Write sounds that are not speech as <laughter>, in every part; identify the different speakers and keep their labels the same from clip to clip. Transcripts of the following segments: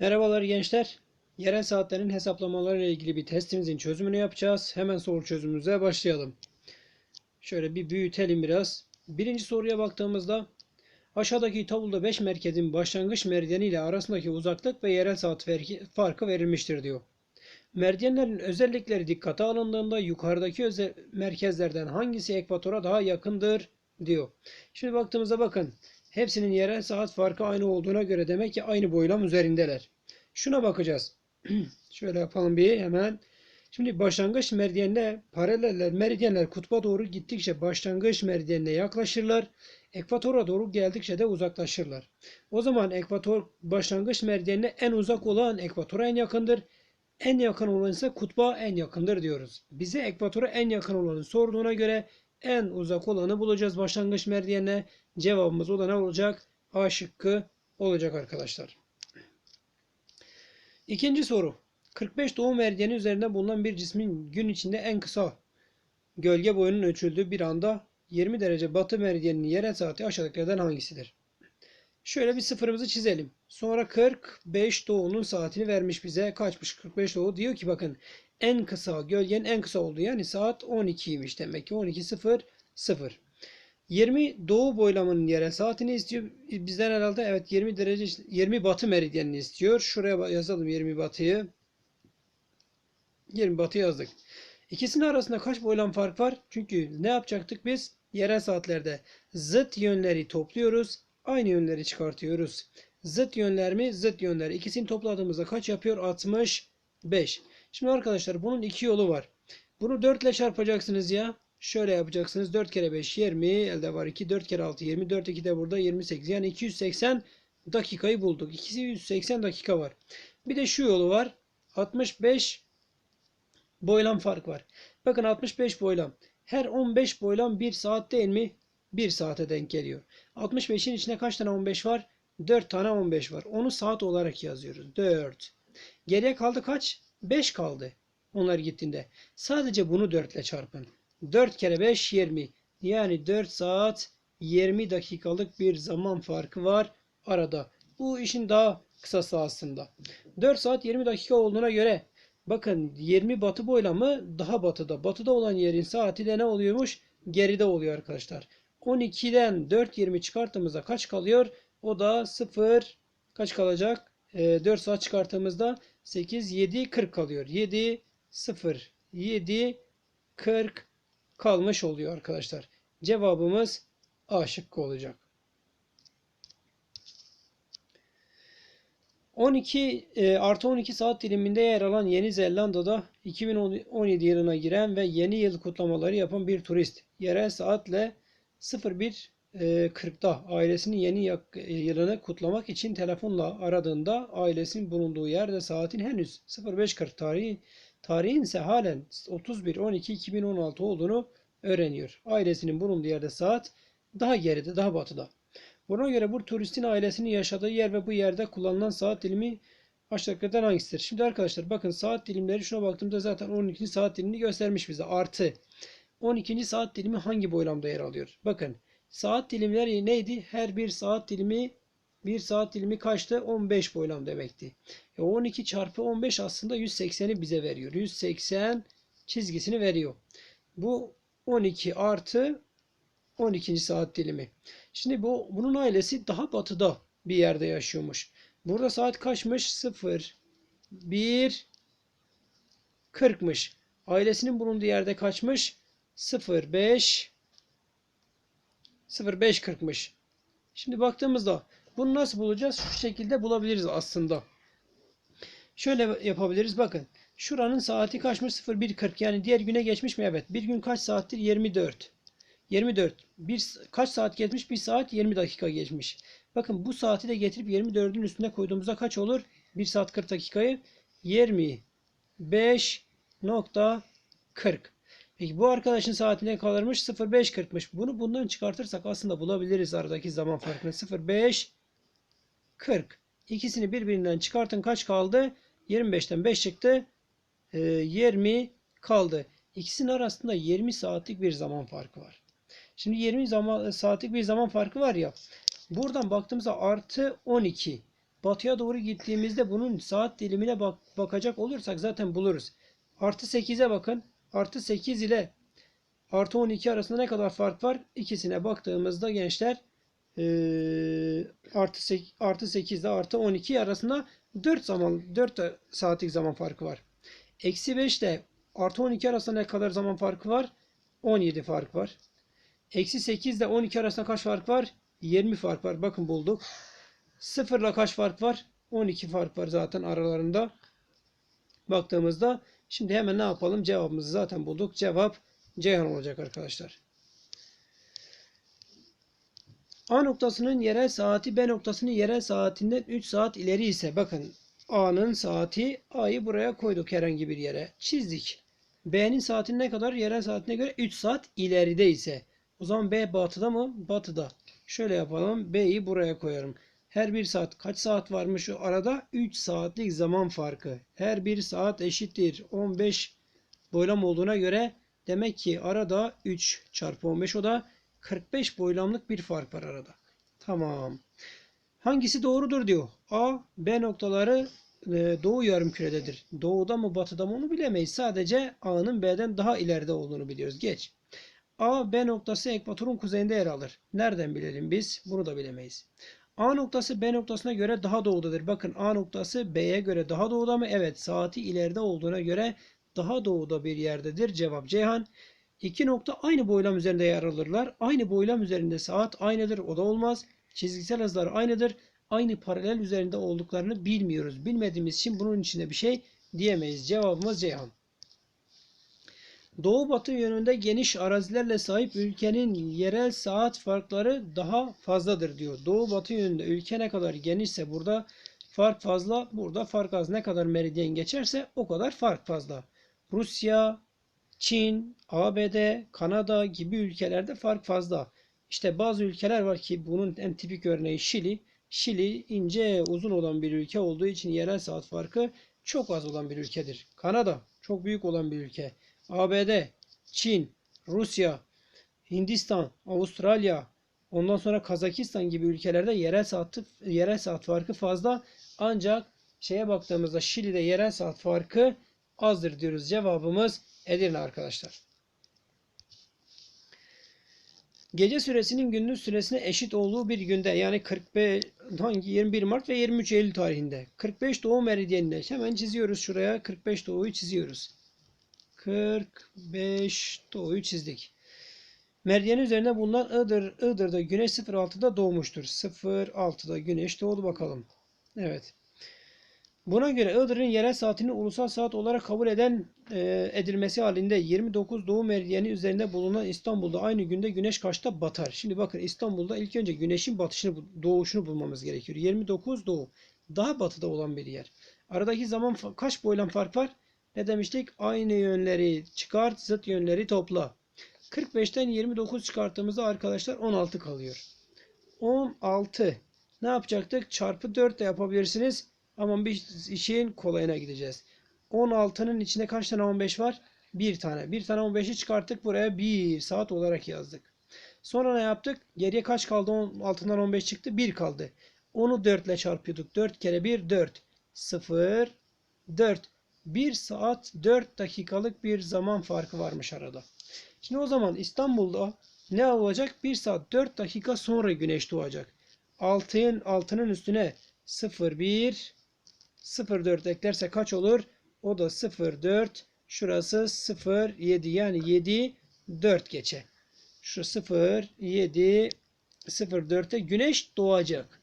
Speaker 1: Merhabalar gençler. Yerel saatlerin hesaplamaları ile ilgili bir testimizin çözümünü yapacağız. Hemen soru çözümümüze başlayalım. Şöyle bir büyütelim biraz. Birinci soruya baktığımızda aşağıdaki tabloda 5 merkezin başlangıç meridyeni ile arasındaki uzaklık ve yerel saat farkı verilmiştir diyor. Meridyenlerin özellikleri dikkate alındığında yukarıdaki özel merkezlerden hangisi ekvatora daha yakındır diyor. Şimdi baktığımızda bakın hepsinin yerel saat farkı aynı olduğuna göre demek ki aynı boylam üzerindeler. Şuna bakacağız. <clears throat> Şöyle yapalım bir hemen. Şimdi başlangıç meridyenle paraleller meridyenler kutba doğru gittikçe başlangıç meridyenine yaklaşırlar. Ekvatora doğru geldikçe de uzaklaşırlar. O zaman ekvator başlangıç meridyenine en uzak olan ekvatora en yakındır. En yakın olan ise kutba en yakındır diyoruz. Bize ekvatora en yakın olanı sorduğuna göre en uzak olanı bulacağız başlangıç meridyenine. Cevabımız o da ne olacak? A şıkkı olacak arkadaşlar. İkinci soru. 45 doğum meridyeni üzerinde bulunan bir cismin gün içinde en kısa gölge boyunun ölçüldüğü bir anda 20 derece batı meridyeninin yerel saati aşağıdakilerden hangisidir? Şöyle bir sıfırımızı çizelim. Sonra 45 doğunun saatini vermiş bize. Kaçmış 45 doğu? Diyor ki bakın en kısa gölgenin en kısa olduğu yani saat 12'ymiş demek ki 12.00 0. 20 doğu boylamının yerel saatini istiyor. Bizden herhalde evet 20 derece 20 batı meridyenini istiyor. Şuraya yazalım 20 batıyı. 20 batı yazdık. İkisinin arasında kaç boylam fark var? Çünkü ne yapacaktık biz? Yerel saatlerde zıt yönleri topluyoruz. Aynı yönleri çıkartıyoruz. Zıt yönler mi? Zıt yönler. İkisini topladığımızda kaç yapıyor? 65. Şimdi arkadaşlar bunun iki yolu var. Bunu 4 ile çarpacaksınız ya. Şöyle yapacaksınız. 4 kere 5 20. Elde var 2. 4 kere 6 20. 4 2 de burada 28. Yani 280 dakikayı bulduk. 280 dakika var. Bir de şu yolu var. 65 boylam fark var. Bakın 65 boylam. Her 15 boylam 1 saat değil mi? 1 saate denk geliyor. 65'in içinde kaç tane 15 var? 4 tane 15 var. Onu saat olarak yazıyoruz. 4. Geriye kaldı kaç? 5 kaldı. Onlar gittiğinde. Sadece bunu 4 ile çarpın. 4 kere 5 20. Yani 4 saat 20 dakikalık bir zaman farkı var arada. Bu işin daha kısası aslında. 4 saat 20 dakika olduğuna göre bakın 20 batı boylamı daha batıda. Batıda olan yerin saati de ne oluyormuş? Geride oluyor arkadaşlar. 12'den 4.20 çıkarttığımızda kaç kalıyor? O da 0 kaç kalacak? E, 4 saat çıkarttığımızda 8 7 40 kalıyor. 7 0 7 40 kalmış oluyor arkadaşlar. Cevabımız A şıkkı olacak. 12 e, artı 12 saat diliminde yer alan Yeni Zelanda'da 2017 yılına giren ve yeni yıl kutlamaları yapan bir turist yerel saatle 01.40'da ailesinin yeni yılını kutlamak için telefonla aradığında ailesinin bulunduğu yerde saatin henüz 05.40 tarihi tarihin ise halen 31.12.2016 olduğunu öğreniyor. Ailesinin bulunduğu yerde saat daha geride, daha batıda. Buna göre bu turistin ailesinin yaşadığı yer ve bu yerde kullanılan saat dilimi aşağıdakilerden hangisidir? Şimdi arkadaşlar bakın saat dilimleri şuna baktığımda zaten 12. saat dilimini göstermiş bize. Artı 12. saat dilimi hangi boylamda yer alıyor? Bakın saat dilimleri neydi? Her bir saat dilimi bir saat dilimi kaçtı? 15 boylam demekti. E 12 çarpı 15 aslında 180'i bize veriyor. 180 çizgisini veriyor. Bu 12 artı 12. saat dilimi. Şimdi bu bunun ailesi daha batıda bir yerde yaşıyormuş. Burada saat kaçmış? 0 1 40'mış. Ailesinin bulunduğu yerde kaçmış? 0 5 0 5 40'mış. Şimdi baktığımızda bunu nasıl bulacağız? Şu şekilde bulabiliriz aslında. Şöyle yapabiliriz. Bakın. Şuranın saati kaçmış? 01.40. Yani diğer güne geçmiş mi? Evet. Bir gün kaç saattir? 24. 24. Bir, kaç saat geçmiş? 1 saat 20 dakika geçmiş. Bakın bu saati de getirip 24'ün üstüne koyduğumuzda kaç olur? 1 saat 40 dakikayı 25.40. Peki bu arkadaşın saati ne kalırmış? 05.40'mış. Bunu bundan çıkartırsak aslında bulabiliriz aradaki zaman farkını. 05.40. İkisini birbirinden çıkartın kaç kaldı? 25'ten 5 çıktı. Ee, 20 kaldı. İkisinin arasında 20 saatlik bir zaman farkı var. Şimdi 20 zaman, saatlik bir zaman farkı var ya. Buradan baktığımızda artı 12. batıya doğru gittiğimizde bunun saat dilimine bak bakacak olursak zaten buluruz. Artı 8'e bakın. Artı 8 ile artı 12 arasında ne kadar fark var? İkisine baktığımızda gençler eee, artı 8, artı 8 ile artı 12 arasında 4 zaman 4 saatlik zaman farkı var. Eksi 5 ile artı 12 arasında ne kadar zaman farkı var? 17 fark var. Eksi 8 ile 12 arasında kaç fark var? 20 fark var. Bakın bulduk. 0 ile kaç fark var? 12 fark var zaten aralarında. Baktığımızda şimdi hemen ne yapalım? Cevabımızı zaten bulduk. Cevap Ceyhan olacak arkadaşlar. A noktasının yerel saati B noktasının yerel saatinden 3 saat ileri ise bakın A'nın saati A'yı buraya koyduk herhangi bir yere. Çizdik. B'nin saati ne kadar? Yerel saatine göre 3 saat ileride ise. O zaman B batıda mı? Batıda. Şöyle yapalım. B'yi buraya koyarım. Her bir saat kaç saat varmış şu arada? 3 saatlik zaman farkı. Her bir saat eşittir. 15 boylam olduğuna göre demek ki arada 3 çarpı 15 o da 45 boylamlık bir fark var arada. Tamam. Hangisi doğrudur diyor. A, B noktaları e, doğu yarımkürededir. Doğuda mı batıda mı onu bilemeyiz. Sadece A'nın B'den daha ileride olduğunu biliyoruz. Geç. A, B noktası ekvatorun kuzeyinde yer alır. Nereden bilelim biz? Bunu da bilemeyiz. A noktası B noktasına göre daha doğudadır. Bakın A noktası B'ye göre daha doğuda mı? Evet. Saati ileride olduğuna göre daha doğuda bir yerdedir. Cevap Ceyhan. İki nokta aynı boylam üzerinde yer alırlar. Aynı boylam üzerinde saat aynıdır. O da olmaz. Çizgisel hızlar aynıdır. Aynı paralel üzerinde olduklarını bilmiyoruz. Bilmediğimiz için bunun içinde bir şey diyemeyiz. Cevabımız Ceyhan. Doğu batı yönünde geniş arazilerle sahip ülkenin yerel saat farkları daha fazladır diyor. Doğu batı yönünde ülke ne kadar genişse burada fark fazla, burada fark az. Ne kadar meridyen geçerse o kadar fark fazla. Rusya, Çin, ABD, Kanada gibi ülkelerde fark fazla. İşte bazı ülkeler var ki bunun en tipik örneği Şili. Şili ince uzun olan bir ülke olduğu için yerel saat farkı çok az olan bir ülkedir. Kanada çok büyük olan bir ülke. ABD, Çin, Rusya, Hindistan, Avustralya, ondan sonra Kazakistan gibi ülkelerde yerel saat yerel saat farkı fazla. Ancak şeye baktığımızda Şili'de yerel saat farkı azdır diyoruz. Cevabımız Edirne arkadaşlar. Gece süresinin gündüz süresine eşit olduğu bir günde yani 45 hangi 21 Mart ve 23 Eylül tarihinde 45 doğu meridyeninde hemen çiziyoruz şuraya 45 doğuyu çiziyoruz. 45 doğuyu çizdik. Meridyen üzerinde bulunan Iğdır, Iğdır'da güneş 06'da doğmuştur. 06'da güneş doğdu bakalım. Evet. Buna göre Iğdır'ın yerel saatini ulusal saat olarak kabul eden e, edilmesi halinde 29 doğu meridyeni üzerinde bulunan İstanbul'da aynı günde güneş kaçta batar? Şimdi bakın İstanbul'da ilk önce güneşin batışını, doğuşunu bulmamız gerekiyor. 29 doğu. Daha batıda olan bir yer. Aradaki zaman kaç boylam fark var? Ne demiştik? Aynı yönleri çıkart, zıt yönleri topla. 45'ten 29 çıkarttığımızda arkadaşlar 16 kalıyor. 16. Ne yapacaktık? Çarpı 4 de yapabilirsiniz. Ama bir işin kolayına gideceğiz. 16'nın içinde kaç tane 15 var? Bir tane. Bir tane 15'i çıkarttık. Buraya 1 saat olarak yazdık. Sonra ne yaptık? Geriye kaç kaldı? 16'dan 15 çıktı. 1 kaldı. Onu 4 ile çarpıyorduk. 4 kere 1 4. 0 4. 1 saat 4 dakikalık bir zaman farkı varmış arada. Şimdi o zaman İstanbul'da ne olacak? 1 saat 4 dakika sonra güneş doğacak. 6'nın 6'nın üstüne 0 1 0,4 eklerse kaç olur? O da 0,4. Şurası 0,7 yani 7 4 geçe. Şu 0, 7, 0,4'te güneş doğacak.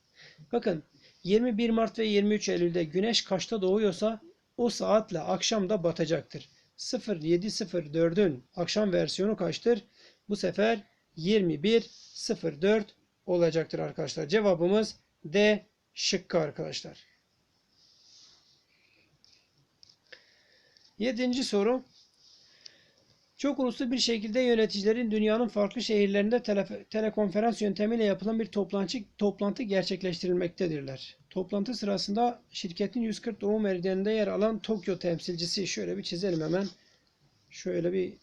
Speaker 1: Bakın 21 Mart ve 23 Eylül'de güneş kaçta doğuyorsa o saatle akşam da batacaktır. 0704'ün akşam versiyonu kaçtır? Bu sefer 2104 olacaktır arkadaşlar. Cevabımız D şıkkı arkadaşlar. Yedinci soru. Çok uluslu bir şekilde yöneticilerin dünyanın farklı şehirlerinde tele, telekonferans yöntemiyle yapılan bir toplantı, toplantı gerçekleştirilmektedirler. Toplantı sırasında şirketin 140 doğu meridyeninde yer alan Tokyo temsilcisi şöyle bir çizelim hemen. Şöyle bir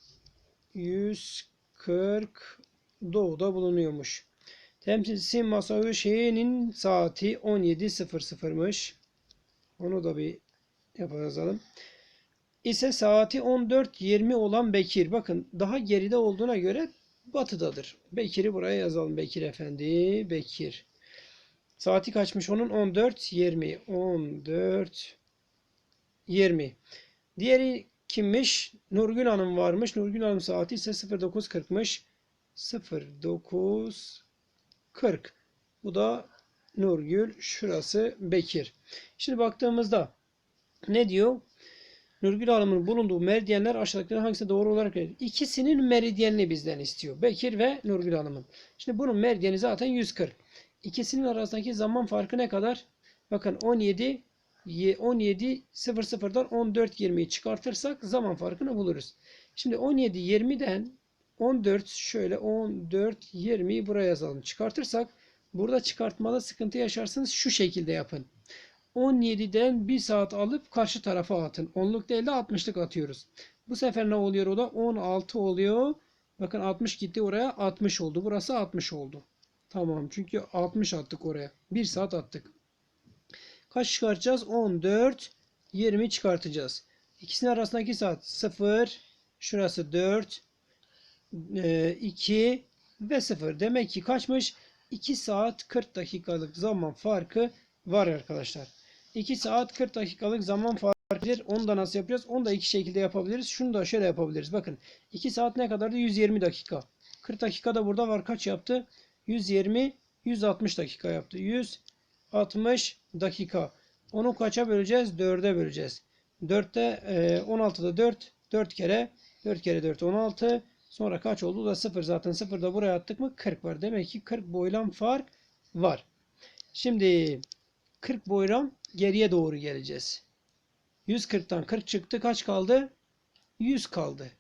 Speaker 1: 140 doğuda bulunuyormuş. Temsilcisi Masayu Şii'nin saati 17.00'mış. Onu da bir yapalım. İse saati 14.20 olan Bekir. Bakın daha geride olduğuna göre batıdadır. Bekir'i buraya yazalım. Bekir Efendi. Bekir. Saati kaçmış onun? 14.20. 14.20. Diğeri kimmiş? Nurgül Hanım varmış. Nurgül Hanım saati ise 09.40'mış. 09.40. Bu da Nurgül. Şurası Bekir. Şimdi baktığımızda ne diyor? Nurgül Hanım'ın bulunduğu meridyenler aşağıdakilerin hangisi doğru olarak verir? İkisinin meridyenini bizden istiyor. Bekir ve Nurgül Hanım'ın. Şimdi bunun meridyeni zaten 140. İkisinin arasındaki zaman farkı ne kadar? Bakın 17 17 00'dan 14 20'yi çıkartırsak zaman farkını buluruz. Şimdi 17 20'den 14 şöyle 14 20'yi buraya yazalım. Çıkartırsak burada çıkartmada sıkıntı yaşarsınız. Şu şekilde yapın. 17'den 1 saat alıp karşı tarafa atın. Onluk değil de 60'lık atıyoruz. Bu sefer ne oluyor o da? 16 oluyor. Bakın 60 gitti oraya 60 oldu. Burası 60 oldu. Tamam çünkü 60 attık oraya. 1 saat attık. Kaç çıkartacağız? 14 20 çıkartacağız. İkisinin arasındaki saat 0 şurası 4 2 ve 0. Demek ki kaçmış? 2 saat 40 dakikalık zaman farkı var arkadaşlar. 2 saat 40 dakikalık zaman farkıdır. Onu da nasıl yapacağız? Onu da iki şekilde yapabiliriz. Şunu da şöyle yapabiliriz. Bakın 2 saat ne kadardı? 120 dakika. 40 dakika da burada var. Kaç yaptı? 120 160 dakika yaptı. 160 dakika. Onu kaça böleceğiz? 4'e böleceğiz. 4'te 16'da 4 4 kere 4 kere 4 16 sonra kaç oldu da 0 zaten 0 da buraya attık mı 40 var. Demek ki 40 boylam fark var. Şimdi 40 boylam geriye doğru geleceğiz. 140'tan 40 çıktı. Kaç kaldı? 100 kaldı.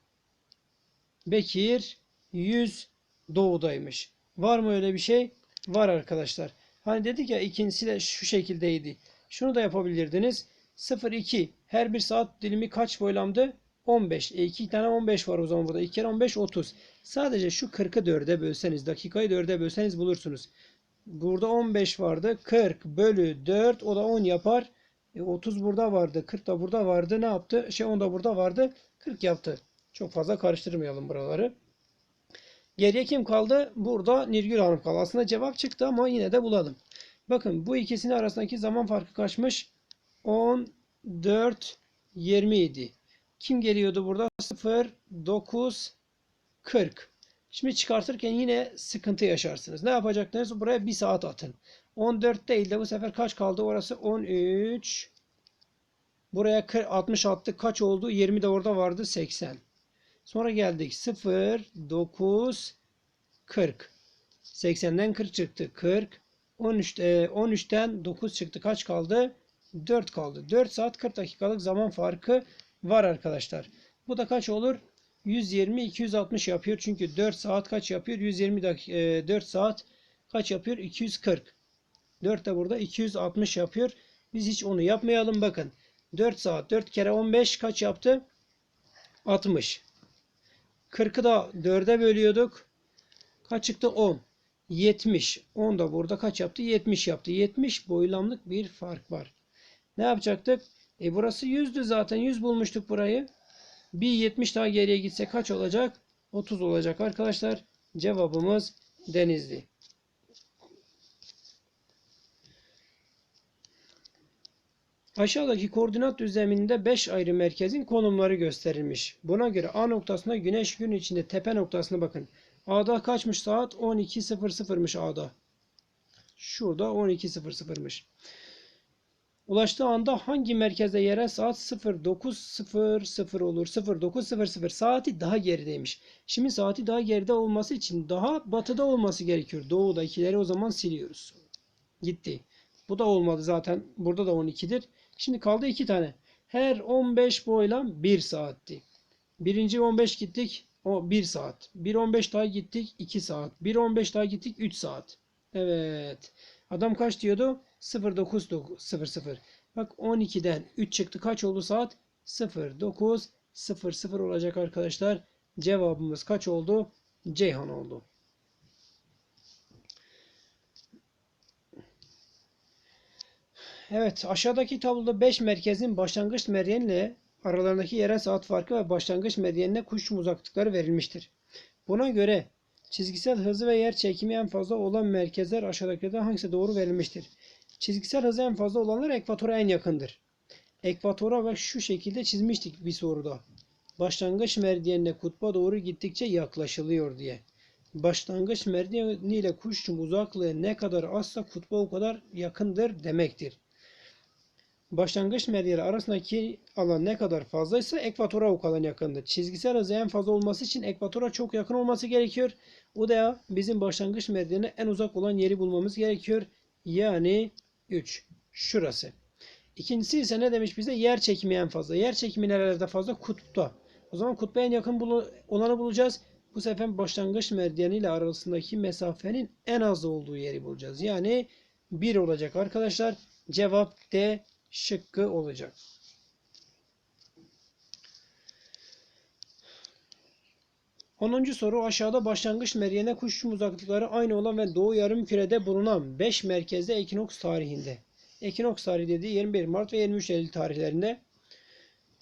Speaker 1: Bekir 100 doğudaymış. Var mı öyle bir şey? Var arkadaşlar. Hani dedik ya ikincisi de şu şekildeydi. Şunu da yapabilirdiniz. 0-2 her bir saat dilimi kaç boylamdı? 15. E 2 tane 15 var o zaman burada. 2 kere 15 30. Sadece şu 40'ı 4'e bölseniz dakikayı 4'e bölseniz bulursunuz. Burada 15 vardı. 40 bölü 4 o da 10 yapar. E 30 burada vardı. 40 da burada vardı. Ne yaptı? Şey 10 da burada vardı. 40 yaptı. Çok fazla karıştırmayalım buraları. Geriye kim kaldı? Burada Nirgül Hanım kaldı. Aslında cevap çıktı ama yine de bulalım. Bakın bu ikisinin arasındaki zaman farkı kaçmış? 14 27. Kim geliyordu burada? 0 9 40. Şimdi çıkartırken yine sıkıntı yaşarsınız. Ne yapacaksınız? Buraya 1 saat atın. 14 değil de bu sefer kaç kaldı? Orası 13. Buraya 60 attık. Kaç oldu? 20 de orada vardı. 80. Sonra geldik 0, 9, 40. 80'den 40 çıktı. 40. 13, 13'ten 9 çıktı. Kaç kaldı? 4 kaldı. 4 saat 40 dakikalık zaman farkı var arkadaşlar. Bu da kaç olur? 120 260 yapıyor. Çünkü 4 saat kaç yapıyor? 120 dakika, 4 saat kaç yapıyor? 240. 4 de burada 260 yapıyor. Biz hiç onu yapmayalım bakın. 4 saat 4 kere 15 kaç yaptı? 60. 40'ı da 4'e bölüyorduk. Kaç çıktı? 10. 70. 10 da burada kaç yaptı? 70 yaptı. 70 boylamlık bir fark var. Ne yapacaktık? E burası 100'dü zaten. 100 bulmuştuk burayı. Bir 70 daha geriye gitse kaç olacak? 30 olacak arkadaşlar. Cevabımız Denizli. Aşağıdaki koordinat düzleminde 5 ayrı merkezin konumları gösterilmiş. Buna göre A noktasına güneş gün içinde tepe noktasına bakın. A'da kaçmış saat? 12.00'mış A'da. Şurada 12.00'mış. Ulaştığı anda hangi merkezde yerel saat 09.00 olur? 09.00 saati daha gerideymiş. Şimdi saati daha geride olması için daha batıda olması gerekiyor. Doğudakileri o zaman siliyoruz. Gitti. Bu da olmadı zaten. Burada da 12'dir. Şimdi kaldı 2 tane. Her 15 boylam 1 saatti. Birinci 15 gittik. O 1 saat. 1.15 daha gittik 2 saat. 1.15 daha gittik 3 saat. Evet. Adam kaç diyordu? 09.00. Bak 12'den 3 çıktı. Kaç oldu saat? 09.00 olacak arkadaşlar. Cevabımız kaç oldu? Ceyhan oldu. Evet aşağıdaki tabloda 5 merkezin başlangıç meridyenle aralarındaki yerel saat farkı ve başlangıç meridyenine kuşçum uzaklıkları verilmiştir. Buna göre çizgisel hızı ve yer çekimi en fazla olan merkezler aşağıdakilerden hangisi doğru verilmiştir? Çizgisel hızı en fazla olanlar ekvatora en yakındır. Ekvatora bak şu şekilde çizmiştik bir soruda. Başlangıç meridyenine kutba doğru gittikçe yaklaşılıyor diye. Başlangıç meridyeni ile kuşçum uzaklığı ne kadar azsa kutba o kadar yakındır demektir. Başlangıç meridyeni arasındaki alan ne kadar fazlaysa ekvatora o kadar yakındır. Çizgisel hızı en fazla olması için ekvatora çok yakın olması gerekiyor. O da bizim başlangıç meridyenine en uzak olan yeri bulmamız gerekiyor. Yani 3. Şurası. İkincisi ise ne demiş bize? Yer çekimi en fazla. Yer çekimi nerelerde fazla? Kutupta. O zaman kutba en yakın bulu- olanı bulacağız. Bu sefer başlangıç meridyeni ile arasındaki mesafenin en az olduğu yeri bulacağız. Yani 1 olacak arkadaşlar. Cevap D şıkkı olacak. Onuncu soru aşağıda başlangıç meridyene kuşçum uzaklıkları aynı olan ve doğu yarım kürede bulunan 5 merkezde ekinoks tarihinde. Ekinoks tarihi dediği 21 Mart ve 23 Eylül tarihlerinde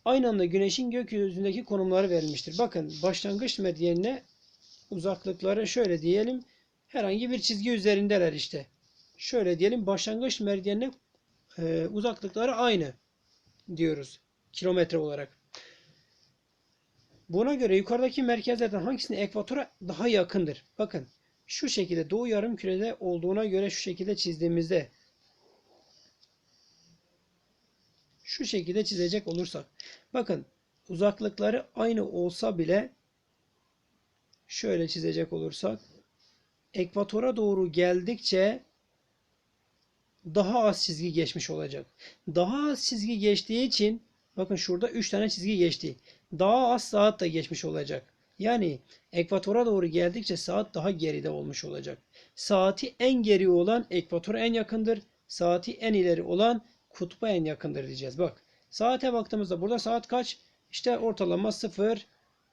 Speaker 1: aynı anda güneşin gökyüzündeki konumları verilmiştir. Bakın başlangıç meridyenine uzaklıkları şöyle diyelim. Herhangi bir çizgi üzerindeler işte. Şöyle diyelim başlangıç meridyenine e, uzaklıkları aynı diyoruz kilometre olarak. Buna göre yukarıdaki merkezlerden hangisinin ekvatora daha yakındır? Bakın şu şekilde doğu yarım kürede olduğuna göre şu şekilde çizdiğimizde şu şekilde çizecek olursak bakın uzaklıkları aynı olsa bile şöyle çizecek olursak ekvatora doğru geldikçe daha az çizgi geçmiş olacak. Daha az çizgi geçtiği için bakın şurada 3 tane çizgi geçti. Daha az saat da geçmiş olacak. Yani ekvatora doğru geldikçe saat daha geride olmuş olacak. Saati en geri olan ekvatora en yakındır. Saati en ileri olan kutba en yakındır diyeceğiz. Bak saate baktığımızda burada saat kaç? İşte ortalama 0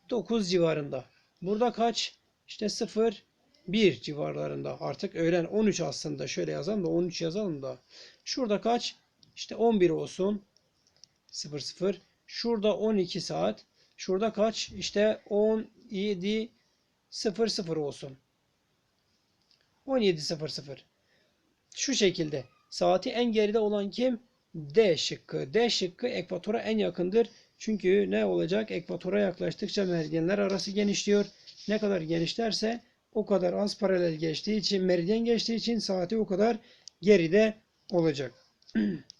Speaker 1: 9 civarında. Burada kaç? İşte 0 1 civarlarında. Artık öğlen 13 aslında. Şöyle yazalım da 13 yazalım da. Şurada kaç? İşte 11 olsun. 0 0. Şurada 12 saat. Şurada kaç? İşte 17 0 0 olsun. 17 0 0. Şu şekilde. Saati en geride olan kim? D şıkkı. D şıkkı ekvatora en yakındır. Çünkü ne olacak? Ekvatora yaklaştıkça meridyenler arası genişliyor. Ne kadar genişlerse o kadar az paralel geçtiği için, meridyen geçtiği için saati o kadar geride olacak. <clears throat>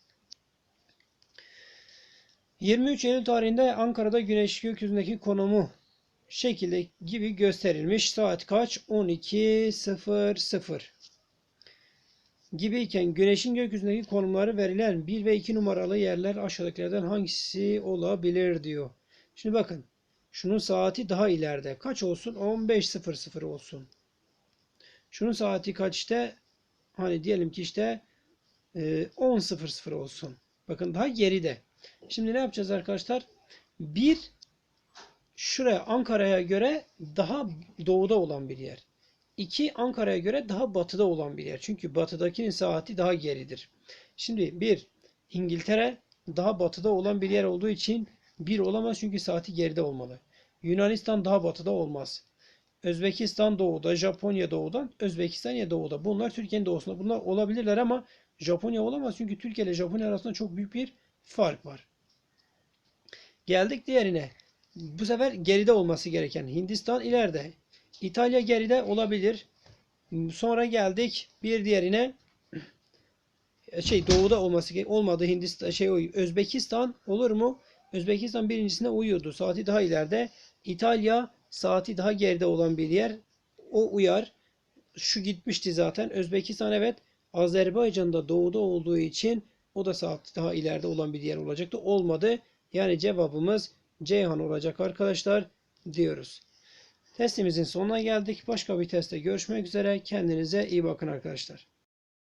Speaker 1: 23 Eylül tarihinde Ankara'da güneş gökyüzündeki konumu şekilde gibi gösterilmiş. Saat kaç? 12.00 gibiyken güneşin gökyüzündeki konumları verilen 1 ve 2 numaralı yerler aşağıdakilerden hangisi olabilir diyor. Şimdi bakın. Şunun saati daha ileride. Kaç olsun? 15.00 olsun. Şunun saati kaçta? Hani diyelim ki işte 10.00 olsun. Bakın daha geride. Şimdi ne yapacağız arkadaşlar? Bir şuraya Ankara'ya göre daha doğuda olan bir yer. İki Ankara'ya göre daha batıda olan bir yer. Çünkü batıdakinin saati daha geridir. Şimdi bir İngiltere daha batıda olan bir yer olduğu için bir olamaz çünkü saati geride olmalı. Yunanistan daha batıda olmaz. Özbekistan doğuda, Japonya doğudan, Özbekistan ya doğuda. Bunlar Türkiye'nin doğusunda. Bunlar olabilirler ama Japonya olamaz çünkü Türkiye ile Japonya arasında çok büyük bir fark var. Geldik diğerine. Bu sefer geride olması gereken Hindistan ileride. İtalya geride olabilir. Sonra geldik bir diğerine şey doğuda olması olmadı Hindistan şey Özbekistan olur mu? Özbekistan birincisine uyuyordu. Saati daha ileride. İtalya saati daha geride olan bir yer. O uyar. Şu gitmişti zaten. Özbekistan evet. Azerbaycan'da doğuda olduğu için o da saat daha ileride olan bir yer olacaktı. Olmadı. Yani cevabımız Ceyhan olacak arkadaşlar diyoruz. Testimizin sonuna geldik. Başka bir testte görüşmek üzere. Kendinize iyi bakın arkadaşlar.